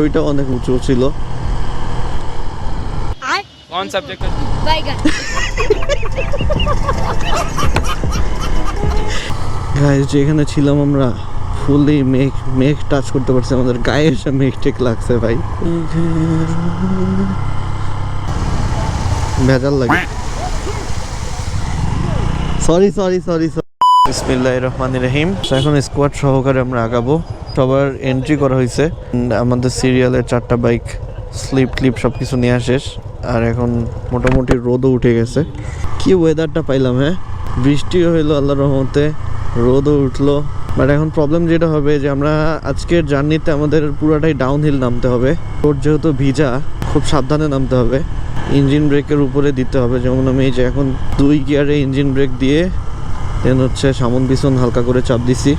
ওইটা অনেক উঁচু ছিল। কোন সাবজেক্ট যেখানে ছিলাম আমরা ফুললি মেঘ মেঘ টাচ করতে পারছি আমাদের গায়ে এসে মেঘ টেক লাগছে ভাই। ভেজাল লাগে। সরি সরি সরি বিসমিল্লাহির রহমানির রহিম। এখন স্কোয়াড সহকারে আমরা আগাবো। সবার এন্ট্রি করা হয়েছে। আমাদের সিরিয়ালের চারটা বাইক স্লিপ ক্লিপ সব কিছু নেওয়া শেষ আর এখন মোটামুটি রোদও উঠে গেছে। কি ওয়েদারটা পাইলাম হ্যাঁ? বৃষ্টিও হইল আল্লাহ রহমতে, রোদও উঠল। বাট এখন প্রবলেম যেটা হবে যে আমরা আজকের জার্নিতে আমাদের পুরাটাই ডাউন হিল নামতে হবে। রোড যেহেতু ভিজা, খুব সাবধানে নামতে হবে। ইঞ্জিন ব্রেকের উপরে দিতে হবে। যেমন আমি যে এখন দুই গিয়ারে ইঞ্জিন ব্রেক দিয়ে দেন হচ্ছে সামন পিছন হালকা করে চাপ দিছি।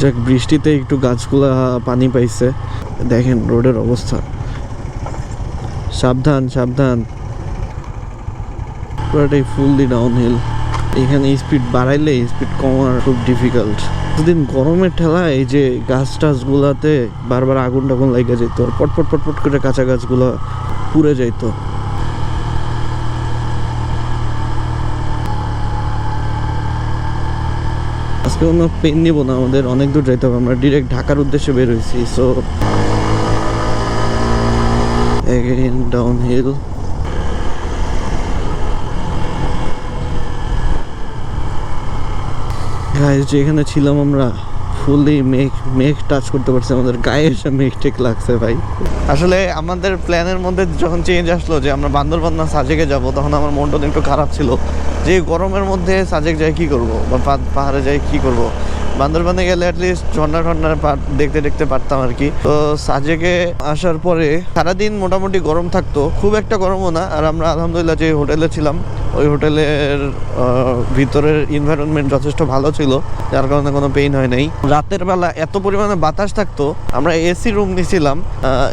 যাক, বৃষ্টিতে একটু গাছগুলা পানি পাইছে। দেখেন রোডের অবস্থা। সাবধান সাবধান। পুরোটাই ফুললি ডাউন হিল এখানে স্পিড বাড়াইলে স্পিড কমার খুব ডিফিকাল্ট দিন গরমের ঠেলায় এই যে গাছ টাছগুলাতে বারবার আগুন টাগুন লেগে যেত। পটপট পটপট করে কাঁচা গাছগুলো পুড়ে যেত আজকে কোনো পেন নিব না, আমাদের অনেক দূর যাইতে হবে। আমরা ডিরেক্ট ঢাকার উদ্দেশ্যে বের হয়েছি সো ডাউন হিল গাইজ যেখানে ছিলাম আমরা ফুললি মেঘ মেঘ টাচ করতে পারছে, আমাদের গায়ে এসে মেঘ ঠিক লাগছে ভাই। আসলে আমাদের প্ল্যানের মধ্যে যখন চেঞ্জ আসলো যে আমরা বান্দরবান না সাজেকে যাব, তখন আমার মনটা একটু খারাপ ছিল। যে গরমের মধ্যে সাজেক যাই কি করব? বা পাহাড়ে যাই কি করব? বান্দরবানে গেলে অ্যাটলিস্ট ঝর্ণা ঠন্ডা পা- দেখতে দেখতে পারতাম আর কি। তো সাজেকে আসার পরে সারাদিন মোটামুটি গরম থাকতো, খুব একটা গরমও না। আর আমরা আলহামদুলিল্লাহ যে হোটেলে ছিলাম, ওই হোটেলের ভিতরের এনভায়রনমেন্ট যথেষ্ট ভালো ছিল, যার কারণে কোনো পেইন হয় নাই। রাতের বেলা এত পরিমাণে বাতাস থাকতো, আমরা এসি রুম নিছিলাম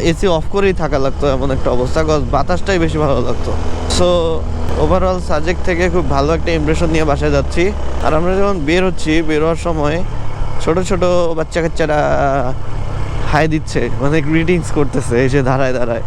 এসি অফ করেই থাকা লাগতো এমন একটা অবস্থা বাতাসটাই বেশি ভালো লাগতো। সো ওভারঅল সাজেক থেকে খুব ভালো একটা ইমপ্রেশন নিয়ে বাসায় যাচ্ছি। আর আমরা যখন বের হচ্ছি, বের হওয়ার সময় ছোট ছোট বাচ্চা কাচ্চারা হাই দিচ্ছে মানে গ্রিটিংস করতেছে এসে দাঁড়ায় দাঁড়ায়।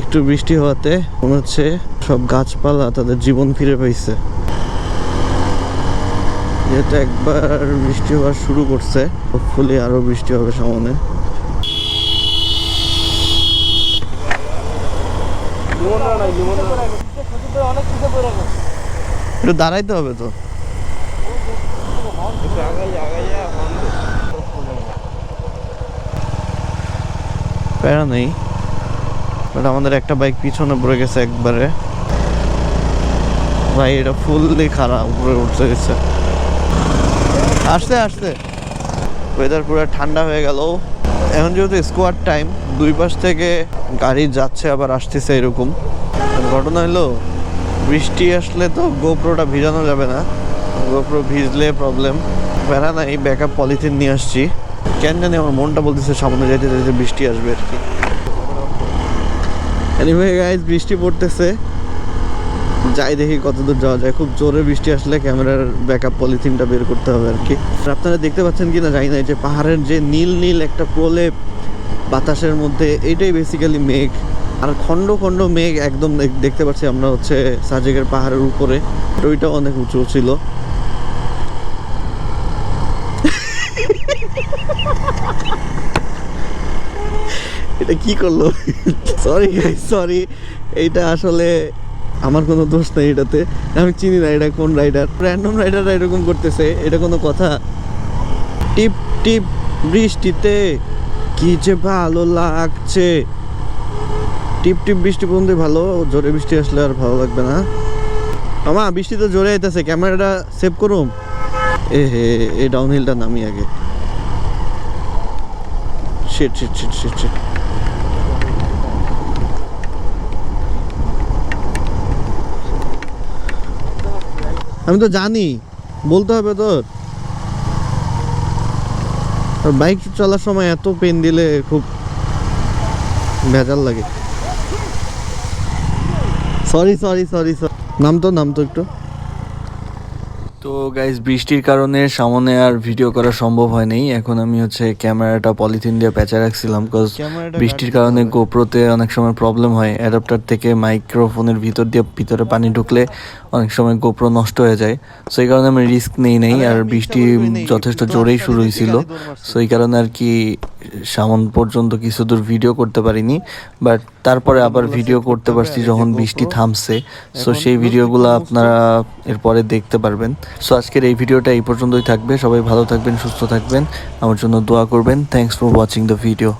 একটু বৃষ্টি হওয়াতে মনে হচ্ছে সব গাছপালা তাদের জীবন ফিরে পাইছে। যেহেতু একবার বৃষ্টি হওয়া শুরু করছে হোপফুলি আরও বৃষ্টি হবে সামনে। একটু দাঁড়াইতে হবে তো। প্যারা নেই বাট আমাদের একটা বাইক পিছনে পড়ে গেছে একবারে। ভাই, এটা ফুললি খারাপ, উপরে উঠতে গেছে আসতে আসতে। ওয়েদার পুরো ঠান্ডা হয়ে গেল। এখন যেহেতু স্কোয়ার টাইম দুই পাশ থেকে গাড়ি যাচ্ছে, আবার আসতেছে এরকম। ঘটনা হলো, বৃষ্টি আসলে তো গোপ্রোটা ভিজানো যাবে না। গোপ্রো ভিজলে প্রবলেম প্যারা নাই ব্যাকআপ পলিথিন নিয়ে আসছি। কেন জানি আমার মনটা বলতেছে, সামনে যাইতে যাইতে বৃষ্টি আসবে আর কি। এনিওয়ে গাইজ বৃষ্টি পড়তেছে। যাই দেখি কত দূর যাওয়া যায়। খুব জোরে বৃষ্টি আসলে ক্যামেরার ব্যাকআপ পলিথিনটা বের করতে হবে আর কি। আপনারা দেখতে পাচ্ছেন কি না জানি না যে পাহাড়ের যে নীল নীল একটা প্রলেপ বাতাসের মধ্যে এইটাই বেসিক্যালি মেঘ। আর খণ্ড খণ্ড মেঘ একদম দেখতে পাচ্ছি আমরা হচ্ছে সাজেকের পাহাড়ের উপরে। ওইটাও অনেক উঁচু ছিল। এটা কি করল? সরি সরি এইটা আসলে আমার কোনো দোষ নেই এটাতে। আমি চিনি না এটা কোন রাইডার র্যান্ডম রাইডাররা এরকম করতেছে, এটা কোনো কথা। টিপ টিপ, বৃষ্টিতে কি যে ভালো লাগছে। টিপ টিপ, বৃষ্টি পর্যন্ত ভালো, জোরে বৃষ্টি আসলে আর ভালো লাগবে না। আমা, বৃষ্টি তো জোরে আইতেছে, ক্যামেরাটা সেভ করুম। এ হে, এই ডাউন হিলটা নামি আগে। Shit shit shit shit shit আমি তো জানি, বলতে হবে তোর। বাইক চলার সময় এত পেন দিলে খুব ভেজাল লাগে। সরি সরি সরি সরি নাম তো নাম তো একটু। তো গাইজ বৃষ্টির কারণে সামনে আর ভিডিও করা সম্ভব হয়নি। এখন আমি হচ্ছে ক্যামেরাটা পলিথিন দিয়ে পেঁচা রাখছিলাম কজ বৃষ্টির কারণে গোপ্রোতে অনেক সময় প্রবলেম হয়। অ্যাডাপ্টার থেকে মাইক্রোফোনের ভিতর দিয়ে ভিতরে পানি ঢুকলে অনেক সময় গোপ্রো নষ্ট হয়ে যায়। সো এই কারণে আমি রিস্ক নেই নাই আর বৃষ্টি যথেষ্ট জোরেই শুরু হয়েছিল। সো এই কারণে আর কি সামন পর্যন্ত কিছু দূর ভিডিও করতে পারিনি। বাট তারপরে আবার ভিডিও করতে পারছি যখন বৃষ্টি থামছে। সো সেই ভিডিওগুলো আপনারা এরপরে দেখতে পারবেন। সো আজকের এই ভিডিওটা এই পর্যন্তই থাকবে। সবাই ভালো থাকবেন সুস্থ থাকবেন। আমার জন্য দোয়া করবেন। Thanks for watching the video